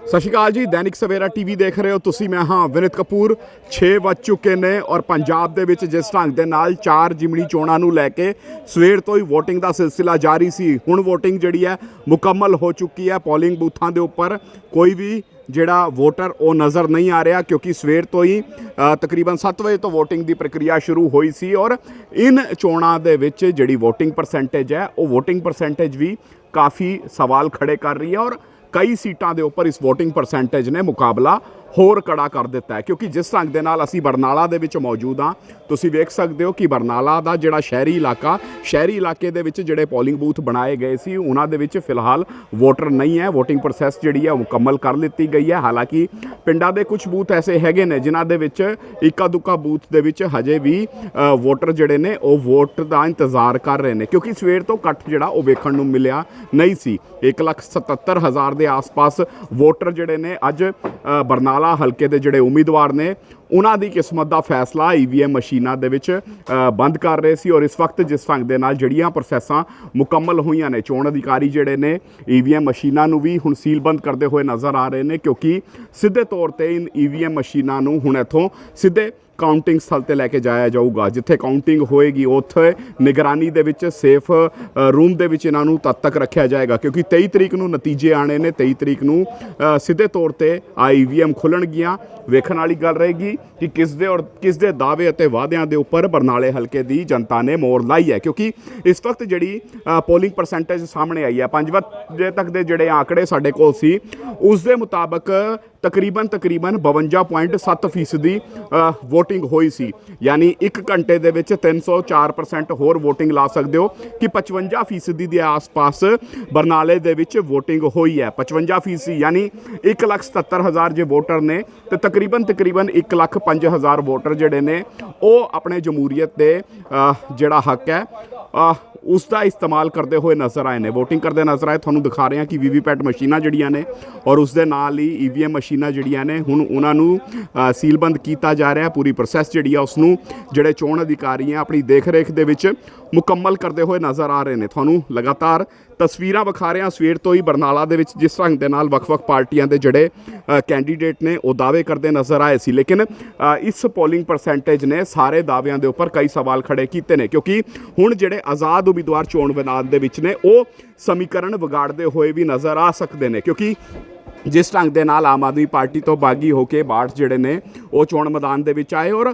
ਸਤਿ ਸ਼੍ਰੀ ਅਕਾਲ ਜੀ, ਦੈਨਿਕ ਸਵੇਰਾ ਟੀਵੀ ਦੇਖ ਰਹੇ ਹੋ ਤੁਸੀਂ, ਮੈਂ ਹਾਂ ਵਿਨਿਤ ਕਪੂਰ। 6 ਵੱਜ ਚੁੱਕੇ ਨੇ ਔਰ ਪੰਜਾਬ ਦੇ ਵਿੱਚ ਜਿਸ ਢੰਗ ਦੇ ਨਾਲ ਚਾਰ ਜਿਮਣੀ ਚੋਣਾਂ ਨੂੰ ਲੈ ਕੇ ਸਵੇਰ ਤੋਂ ਹੀ VOTING ਦਾ ਸਿਲਸਿਲਾ ਜਾਰੀ ਸੀ। ਹੁਣ VOTING ਜਿਹੜੀ ਹੈ, ਮੁਕੰਮਲ ਹੋ ਚੁੱਕੀ ਹੈ ਪੋਲਿੰਗ ਬੂਥਾਂ ਦੇ ਉੱਪਰ। ਕੋਈ ਵੀ ਜਿਹੜਾ ਵੋਟਰ ਉਹ ਨਜ਼ਰ ਨਹੀਂ ਆ ਰਿਹਾ ਕਿਉਂਕਿ ਸਵੇਰ ਤੋਂ ਹੀ ਤਕਰੀਬਨ 7 ਵਜੇ ਤੋਂ VOTING ਦੀ ਪ੍ਰਕਿਰਿਆ ਸ਼ੁਰੂ ਹੋਈ ਸੀ ਔਰ ਇਨ ਚੋਣਾਂ ਦੇ ਵਿੱਚ ਜਿਹੜੀ VOTING ਪਰਸੈਂਟੇਜ ਹੈ, ਉਹ VOTING ਪਰਸੈਂਟੇਜ ਵੀ ਕਾਫੀ ਸਵਾਲ ਖੜੇ ਕਰ ਰਹੀ ਹੈ ਔਰ ਕਈ ਸੀਟਾਂ ਦੇ ਉੱਪਰ ਇਸ VOTING ਪਰਸੈਂਟੇਜ ਨੇ ਮੁਕਾਬਲਾ ਹੋਰ ਕੜਾ ਕਰ ਦਿੱਤਾ ਹੈ। ਕਿਉਂਕਿ ਜਿਸ ਢੰਗ ਦੇ ਨਾਲ ਅਸੀਂ ਬਰਨਾਲਾ ਦੇ ਵਿੱਚ ਮੌਜੂਦ ਹਾਂ, ਤੁਸੀਂ ਵੇਖ ਸਕਦੇ ਹੋ ਕਿ ਬਰਨਾਲਾ ਦਾ ਜਿਹੜਾ ਸ਼ਹਿਰੀ ਇਲਾਕਾ, ਸ਼ਹਿਰੀ ਇਲਾਕੇ ਦੇ ਵਿੱਚ ਜਿਹੜੇ ਪੋਲਿੰਗ ਬੂਥ ਬਣਾਏ ਗਏ ਸੀ, ਉਹਨਾਂ ਦੇ ਵਿੱਚ ਫਿਲਹਾਲ ਵੋਟਰ ਨਹੀਂ ਹੈ। VOTING ਪ੍ਰੋਸੈਸ ਜਿਹੜੀ ਹੈ ਮੁਕੰਮਲ ਕਰ ਲਿੱਤੀ ਗਈ ਹੈ। ਹਾਲਾਂਕਿ ਪਿੰਡਾਂ ਦੇ ਕੁਝ ਬੂਥ ਐਸੇ ਹੈਗੇ ਨੇ ਜਿਨ੍ਹਾਂ ਦੇ ਵਿੱਚ ਇੱਕਾ ਦੁੱਕਾ ਬੂਥ ਦੇ ਵਿੱਚ ਹਜੇ ਵੀ ਵੋਟਰ ਜਿਹੜੇ ਨੇ ਉਹ ਵੋਟ ਦਾ ਇੰਤਜ਼ਾਰ ਕਰ ਰਹੇ ਨੇ। ਕਿਉਂਕਿ ਸਵੇਰ ਤੋਂ ਇਕੱਠ ਜਿਹੜਾ ਉਹ ਵੇਖਣ ਨੂੰ ਮਿਲਿਆ ਨਹੀਂ ਸੀ। 177000 ਦੇ ਆਸ-ਪਾਸ ਵੋਟਰ ਜਿਹੜੇ ਨੇ ਅੱਜ ਬਰਨਾਲਾ ਬਰਨਾਲਾ ਹਲਕੇ ਦੇ ਜਿਹੜੇ ਉਮੀਦਵਾਰ ਨੇ ਉਹਨਾਂ ਦੀ ਕਿਸਮਤ ਦਾ ਫੈਸਲਾ ਈਵੀਐਮ ਮਸ਼ੀਨਾਂ ਦੇ ਵਿੱਚ ਬੰਦ ਕਰ ਰਹੇ ਸੀ ਔਰ ਇਸ ਵਕਤ ਜਿਸ ਢੰਗ ਦੇ ਨਾਲ ਜਿਹੜੀਆਂ ਪ੍ਰੋਸੈਸਾਂ ਮੁਕੰਮਲ ਹੋਈਆਂ ਨੇ, ਚੋਣ ਅਧਿਕਾਰੀ ਜਿਹੜੇ ਨੇ ਈਵੀਐਮ ਮਸ਼ੀਨਾਂ ਨੂੰ ਵੀ ਹੁਣ ਸੀਲਬੰਦ ਕਰਦੇ ਹੋਏ ਨਜ਼ਰ ਆ ਰਹੇ ਨੇ ਕਿਉਂਕਿ ਸਿੱਧੇ ਤੌਰ ਤੇ ਇਨ ਈਵੀਐਮ ਮਸ਼ੀਨਾਂ ਨੂੰ ਹੁਣ ਇੱਥੋਂ ਸਿੱਧੇ ਕਾਊਂਟਿੰਗ ਸਥਲ ਤੇ ਲੈ ਕੇ ਜਾਇਆ ਜਾਊਗਾ, ਜਿੱਥੇ ਕਾਊਂਟਿੰਗ ਹੋਏਗੀ, ਉੱਥੇ ਨਿਗਰਾਨੀ ਦੇ ਵਿੱਚ ਸੇਫ ਰੂਮ ਦੇ ਵਿੱਚ ਇਹਨਾਂ ਨੂੰ ਤਦ ਤੱਕ ਰੱਖਿਆ ਜਾਏਗਾ ਕਿਉਂਕਿ 23 ਤਰੀਕ ਨੂੰ ਨਤੀਜੇ ਆਣੇ ਨੇ 23 ਤਰੀਕ ਨੂੰ ਸਿੱਧੇ ਤੌਰ ਤੇ ਆਈਵੀਐਮ ਖੁੱਲਣਗੀਆਂ, ਵੇਖਣ ਵਾਲੀ ਗੱਲ ਰਹੇਗੀ। ਕਿ ਕਿਸ ਦੇ ਔਰ ਕਿਸ ਦੇ ਦਾਅਵੇ ਅਤੇ ਵਾਅਦਿਆਂ ਦੇ ਉੱਪਰ ਬਰਨਾਲੇ ਹਲਕੇ ਦੀ ਜਨਤਾ ਨੇ ਮੋਹਰ ਲਾਈ ਹੈ। ਕਿਉਂਕਿ ਇਸ ਵਕਤ ਜਿਹੜੀ ਪੋਲਿੰਗ ਪਰਸੈਂਟੇਜ ਸਾਹਮਣੇ ਆਈ ਹੈ ਪੰਜ ਵਜੇ ਤੱਕ ਦੇ ਜਿਹੜੇ ਆંકੜੇ ਸਾਡੇ ਕੋਲ ਸੀ, ਉਸ ਦੇ ਮੁਤਾਬਕ ਤਕਰੀਬਨ ਤਕਰੀਬਨ 52.7 ਫੀਸਦੀ VOTING ਹੋਈ ਸੀ। ਯਾਨੀ 1 ਘੰਟੇ ਦੇ ਵਿੱਚ 304% ਹੋਰ VOTING ਲਾ ਸਕਦੇ ਹੋ ਕਿ 55 ਫੀਸਦੀ ਦੇ ਆਸ-ਪਾਸ ਬਰਨਾਲੇ ਦੇ ਵਿੱਚ VOTING ਹੋਈ ਹੈ। 55 ਫੀਸਦੀ, ਯਾਨੀ 177000 ਜੇ ਵੋਟਰ ਨੇ, ਤੇ ਤਕਰੀਬਨ ਤਕਰੀਬਨ 1 ਲੱਖ 5000 ਵੋਟਰ ਜਿਹੜੇ ਨੇ, ਉਹ ਆਪਣੇ ਜਮਹੂਰੀਅਤ ਦੇ ਜਿਹੜਾ ਹੱਕ ਹੈ ਉਸ ਦਾ ਇਸਤੇਮਾਲ ਕਰਦੇ ਹੋਏ ਨਜ਼ਰ ਆਏ ਨੇ। VOTING ਕਰਦੇ ਨਜ਼ਰ ਆਏ, ਤੁਹਾਨੂੰ ਦਿਖਾ ਰਹੇ ਹਾਂ ਕਿ ਵੀਵੀਪੈਟ ਮਸ਼ੀਨਾਂ ਜਿਹੜੀਆਂ ਨੇ ਔਰ ਉਸ ਦੇ ਨਾਲ ਹੀ ਈਵੀਐਮ ਮਸ਼ੀਨਾਂ ਜਿਹੜੀਆਂ ਨੇ, ਹੁਣ ਉਹਨਾਂ ਨੂੰ ਸੀਲਬੰਦ ਕੀਤਾ ਜਾ ਰਿਹਾ ਪੂਰੀ ਪ੍ਰੋਸੈਸ ਜਿਹੜੀ ਆ ਉਸ ਨੂੰ ਜਿਹੜੇ ਚੋਣ ਅਧਿਕਾਰੀ ਆ, ਆਪਣੀ ਦੇਖ-ਰੇਖ ਦੇ ਵਿੱਚ ਮੁਕੰਮਲ ਕਰਦੇ ਹੋਏ ਨਜ਼ਰ ਆ ਰਹੇ ਨੇ। ਤੁਹਾਨੂੰ ਲਗਾਤਾਰ ਤਸਵੀਰਾਂ ਵਿਖਾ ਰਹੇ ਹਾਂ। ਸਵੇਰ ਤੋਂ ਹੀ ਬਰਨਾਲਾ ਦੇ ਵਿੱਚ ਜਿਸ ਢੰਗ ਦੇ ਨਾਲ ਵੱਖ-ਵੱਖ ਪਾਰਟੀਆਂ ਦੇ ਜਿਹੜੇ ਕੈਂਡੀਡੇਟ ਨੇ, ਉਹ ਦਾਅਵੇ ਕਰਦੇ ਨਜ਼ਰ ਆਏ ਸੀ। ਲੇਕਿਨ ਇਸ ਪੋਲਿੰਗ ਪਰਸੈਂਟੇਜ ਨੇ ਸਾਰੇ ਦਾਅਵਿਆਂ ਦੇ ਉੱਪਰ ਕਈ ਸਵਾਲ ਖੜੇ ਕੀਤੇ ਨੇ, ਕਿਉਂਕਿ ਹੁਣ ਜਿਹੜੇ ਆਜ਼ਾਦ ਉਮੀਦਵਾਰ ਚੋਣ ਮੈਦਾਨ ਦੇ ਵਿੱਚ ਨੇ, ਉਹ ਸਮੀਕਰਨ ਵਿਗਾੜਦੇ ਹੋਏ ਵੀ ਨਜ਼ਰ ਆ ਸਕਦੇ ਨੇ, ਕਿਉਂਕਿ ਜਿਸ ਢੰਗ ਦੇ ਨਾਲ ਆਮ ਆਦਮੀ ਪਾਰਟੀ ਤੋਂ ਬਾਗੀ ਹੋ ਕੇ ਬਾਠ ਜਿਹੜੇ ਨੇ, ਉਹ ਚੋਣ ਮੈਦਾਨ ਦੇ ਵਿੱਚ ਆਏ ਔਰ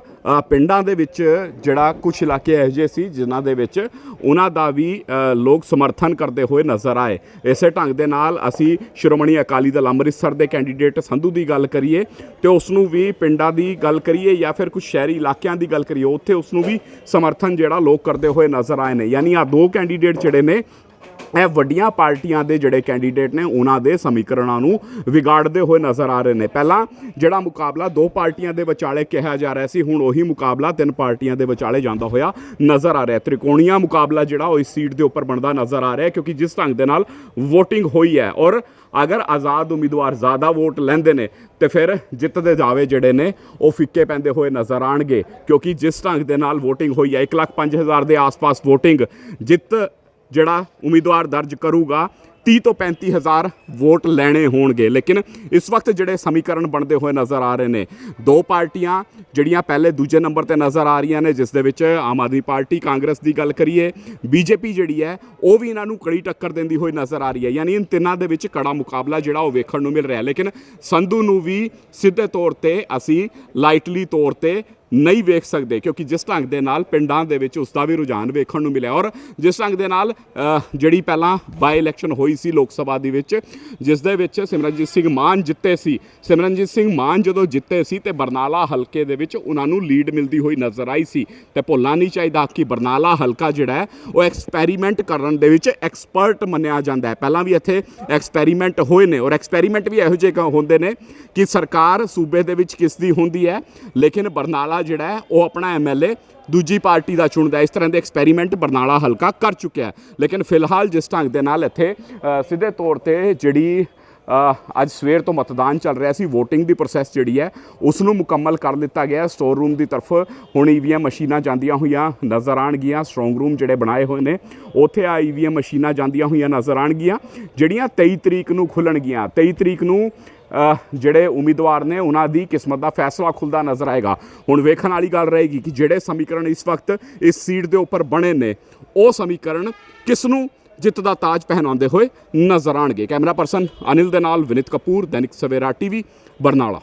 ਪਿੰਡਾਂ ਦੇ ਵਿੱਚ ਜਿਹੜਾ ਕੁਝ ਇਲਾਕੇ ਇਹੋ ਜਿਹੇ ਸੀ ਜਿਨ੍ਹਾਂ ਦੇ ਵਿੱਚ ਉਹਨਾਂ ਦਾ ਵੀ ਲੋਕ ਸਮਰਥਨ ਕਰਦੇ ਹੋਏ ਨਜ਼ਰ ਆਏ। ਇਸੇ ਢੰਗ ਦੇ ਨਾਲ ਅਸੀਂ ਸ਼੍ਰੋਮਣੀ ਅਕਾਲੀ ਦਲ ਅੰਮ੍ਰਿਤਸਰ ਦੇ ਕੈਂਡੀਡੇਟ ਸੰਧੂ ਦੀ ਗੱਲ ਕਰੀਏ ਤੇ ਉਸ ਨੂੰ ਵੀ ਪਿੰਡਾਂ ਦੀ ਗੱਲ ਕਰੀਏ ਜਾਂ ਫਿਰ ਕੁਝ ਸ਼ਹਿਰੀ ਇਲਾਕਿਆਂ ਦੀ ਗੱਲ ਕਰੀਏ, ਉੱਥੇ ਉਸ ਨੂੰ ਵੀ ਸਮਰਥਨ ਜਿਹੜਾ ਲੋਕ ਕਰਦੇ ਹੋਏ ਨਜ਼ਰ ਆਏ ਨੇ। ਯਾਨੀ ਆ ਦੋ ਕੈਂਡੀਡੇਟ ਜਿਹੜੇ ਨੇ ਇਹ ਵੱਡੀਆਂ ਪਾਰਟੀਆਂ ਦੇ ਜਿਹੜੇ ਕੈਂਡੀਡੇਟ ਨੇ, ਉਹਨਾਂ ਦੇ ਸਮੀਕਰਨਾਂ ਨੂੰ ਵਿਗਾੜਦੇ ਹੋਏ ਨਜ਼ਰ ਆ ਰਹੇ ਨੇ। ਪਹਿਲਾਂ ਜਿਹੜਾ ਮੁਕਾਬਲਾ ਦੋ ਪਾਰਟੀਆਂ ਦੇ ਵਿਚਾਲੇ ਕਿਹਾ ਜਾ ਰਿਹਾ ਸੀ, ਹੁਣ ਉਹੀ ਮੁਕਾਬਲਾ ਤਿੰਨ ਪਾਰਟੀਆਂ ਦੇ ਵਿਚਾਲੇ ਜਾਂਦਾ ਹੋਇਆ ਨਜ਼ਰ ਆ ਰਿਹਾ। ਤ੍ਰਿਕੋਣੀਆ ਮੁਕਾਬਲਾ ਜਿਹੜਾ ਉਹ ਇਸ ਸੀਟ ਦੇ ਉੱਪਰ ਬਣਦਾ ਨਜ਼ਰ ਆ ਰਿਹਾ, ਕਿਉਂਕਿ ਜਿਸ ਢੰਗ ਦੇ ਨਾਲ VOTING ਹੋਈ ਹੈ ਔਰ ਅਗਰ ਆਜ਼ਾਦ ਉਮੀਦਵਾਰ ਜ਼ਿਆਦਾ ਵੋਟ ਲੈਂਦੇ ਨੇ, ਤੇ ਫਿਰ ਜਿੱਤ ਦੇ ਦਾਅਵੇ ਜਿਹੜੇ ਨੇ, ਉਹ ਫਿੱਕੇ ਪੈਂਦੇ ਹੋਏ ਨਜ਼ਰ ਆਣਗੇ, ਕਿਉਂਕਿ ਜਿਸ ਢੰਗ ਦੇ ਨਾਲ VOTING ਹੋਈ ਹੈ 1 ਲੱਖ 5000 ਦੇ ਆਸ-ਪਾਸ VOTING ਜਿੱਤ ਜਿਹੜਾ ਉਮੀਦਵਾਰ ਦਰਜ ਕਰੂਗਾ 30 ਤੋਂ 35000 ਵੋਟ ਲੈਣੇ ਹੋਣਗੇ। ਲੇਕਿਨ ਇਸ ਵਕਤ ਜਿਹੜੇ ਸਮੀਕਰਨ ਬਣਦੇ ਹੋਏ ਨਜ਼ਰ ਆ ਰਹੇ ਨੇ, ਦੋ ਪਾਰਟੀਆਂ ਜਿਹੜੀਆਂ ਪਹਿਲੇ ਦੂਜੇ ਨੰਬਰ ਤੇ ਨਜ਼ਰ ਆ ਰਹੀਆਂ ਨੇ, ਜਿਸ ਦੇ ਵਿੱਚ ਆਮ ਆਦਮੀ ਪਾਰਟੀ ਕਾਂਗਰਸ ਦੀ ਗੱਲ ਕਰੀਏ, ਬੀਜੇਪੀ ਜਿਹੜੀ ਹੈ, ਉਹ ਵੀ ਇਹਨਾਂ ਨੂੰ ਕੜੀ ਟੱਕਰ ਦਿੰਦੀ ਹੋਈ ਨਜ਼ਰ ਆ ਰਹੀ ਹੈ। ਯਾਨੀ ਇਨ ਤਿੰਨਾਂ ਦੇ ਵਿੱਚ ਕੜਾ ਮੁਕਾਬਲਾ ਜਿਹੜਾ ਉਹ ਵੇਖਣ ਨੂੰ ਮਿਲ ਰਿਹਾ ਲੇਕਿਨ ਸੰਧੂ ਨੂੰ ਵੀ ਸਿੱਧੇ ਤੌਰ ਤੇ ਅਸੀਂ ਲਾਈਟਲੀ ਤੌਰ ਤੇ ਨਹੀਂ ਵੇਖ ਸਕਦੇ, ਕਿਉਂਕਿ ਜਿਸ ਢੰਗ ਦੇ ਨਾਲ ਪਿੰਡਾਂ ਦੇ ਵਿੱਚ ਉਸ ਦਾ ਵੀ ਰੁਝਾਨ ਵੇਖਣ ਨੂੰ ਮਿਲਿਆ। ਔਰ ਜਿਸ ਢੰਗ ਦੇ ਨਾਲ ਜਿਹੜੀ ਪਹਿਲਾਂ ਬਾਈ ਇਲੈਕਸ਼ਨ ਹੋਈ ਸੀ ਲੋਕ ਸਭਾ ਦੀ ਵਿੱਚ, ਜਿਸ ਦੇ ਵਿੱਚ ਸਿਮਰਨਜੀਤ ਸਿੰਘ ਮਾਨ ਜਿੱਤੇ ਸੀ। ਸਿਮਰਨਜੀਤ ਸਿੰਘ ਮਾਨ ਜਦੋਂ ਜਿੱਤੇ ਸੀ ਤੇ ਬਰਨਾਲਾ ਹਲਕੇ ਦੇ ਵਿੱਚ ਉਹਨਾਂ ਨੂੰ ਲੀਡ ਮਿਲਦੀ ਹੋਈ ਨਜ਼ਰ ਆਈ ਸੀ। ਤੇ ਭੁੱਲਣਾ ਨਹੀਂ ਚਾਹੀਦਾ ਕਿ ਬਰਨਾਲਾ ਹਲਕਾ ਜਿਹੜਾ ਉਹ ਐਕਸਪੈਰੀਮੈਂਟ ਕਰਨ ਦੇ ਵਿੱਚ ਐਕਸਪਰਟ ਮੰਨਿਆ ਜਾਂਦਾ ਹੈ। ਪਹਿਲਾਂ ਵੀ ਇੱਥੇ ਐਕਸਪੈਰੀਮੈਂਟ ਹੋਏ ਨੇ, ਔਰ ਐਕਸਪੈਰੀਮੈਂਟ ਵੀ ਇਹੋ ਜਿਹੇ ਹੁੰਦੇ ਨੇ ਕਿ ਸਰਕਾਰ ਸੂਬੇ ਦੇ ਵਿੱਚ ਕਿਸ ਦੀ ਹੁੰਦੀ ਹੈ, ਲੇਕਿਨ ਬਰਨਾਲਾ ਜਿਹੜਾ ਹੈ, ਉਹ ਆਪਣਾ ਐਮਐਲਏ ਦੂਜੀ ਪਾਰਟੀ ਦਾ ਚੁਣਦਾ ਇਸ ਤਰ੍ਹਾਂ ਦੇ ਐਕਸਪੈਰੀਮੈਂਟ ਬਰਨਾਲਾ ਹਲਕਾ ਕਰ ਚੁੱਕਿਆ ਹੈ। ਲੇਕਿਨ ਫਿਲਹਾਲ ਜਿਸ ਢੰਗ ਦੇ ਨਾਲ ਇੱਥੇ ਸਿੱਧੇ ਤੌਰ ਤੇ ਜਿਹੜੀ ਅੱਜ ਸਵੇਰ ਤੋਂ ਮਤਦਾਨ ਚੱਲ ਰਿਹਾ ਸੀ VOTING ਦੀ ਪ੍ਰੋਸੈਸ ਜਿਹੜੀ ਹੈ, ਉਸ ਨੂੰ ਮੁਕੰਮਲ ਕਰ ਲਿੱਤਾ ਗਿਆ ਸਟੋਰ ਰੂਮ ਦੀ ਤਰਫ ਹੁਣ ਈਵੀਐਮ ਮਸ਼ੀਨਾਂ ਜਾਂਦੀਆਂ ਹੋਈਆਂ ਨਜ਼ਰ ਆਣਗੀਆਂ ਸਟਰੋਂਗ ਰੂਮ ਜਿਹੜੇ ਬਣਾਏ ਹੋਏ ਨੇ, ਉੱਥੇ ਆ ਈਵੀਐਮ ਮਸ਼ੀਨਾਂ ਜਾਂਦੀਆਂ ਹੋਈਆਂ ਨਜ਼ਰ ਆਣਗੀਆਂ ਜਿਹੜੀਆਂ 23 ਤਰੀਕ ਨੂੰ ਖੁੱਲਣਗੀਆਂ। 23 ਤਰੀਕ ਨੂੰ ਜਿਹੜੇ ਉਮੀਦਵਾਰ ਨੇ, ਉਹਨਾਂ ਦੀ ਕਿਸਮਤ ਦਾ ਫੈਸਲਾ ਖੁੱਲਦਾ ਨਜ਼ਰ ਆਏਗਾ। ਹੁਣ ਵੇਖਣ ਵਾਲੀ ਗੱਲ ਰਹੇਗੀ ਕਿ ਜਿਹੜੇ ਸਮੀਕਰਨ ਇਸ ਵਕਤ ਇਸ ਸੀਟ ਦੇ ਉੱਪਰ ਬਣੇ ਨੇ, ਉਹ ਸਮੀਕਰਨ ਕਿਸ ਨੂੰ ਜਿੱਤ ਦਾ ਤਾਜ ਪਹਿਨਾਉਂਦੇ ਹੋਏ ਨਜ਼ਰ ਆਣਗੇ? ਕੈਮਰਾ ਪਰਸਨ ਅਨਿਲ ਦੇ ਨਾਲ ਵਿਨਿਤ ਕਪੂਰ, ਦੈਨਿਕ ਸਵੇਰਾ ਟੀਵੀ, ਬਰਨਾਲਾ।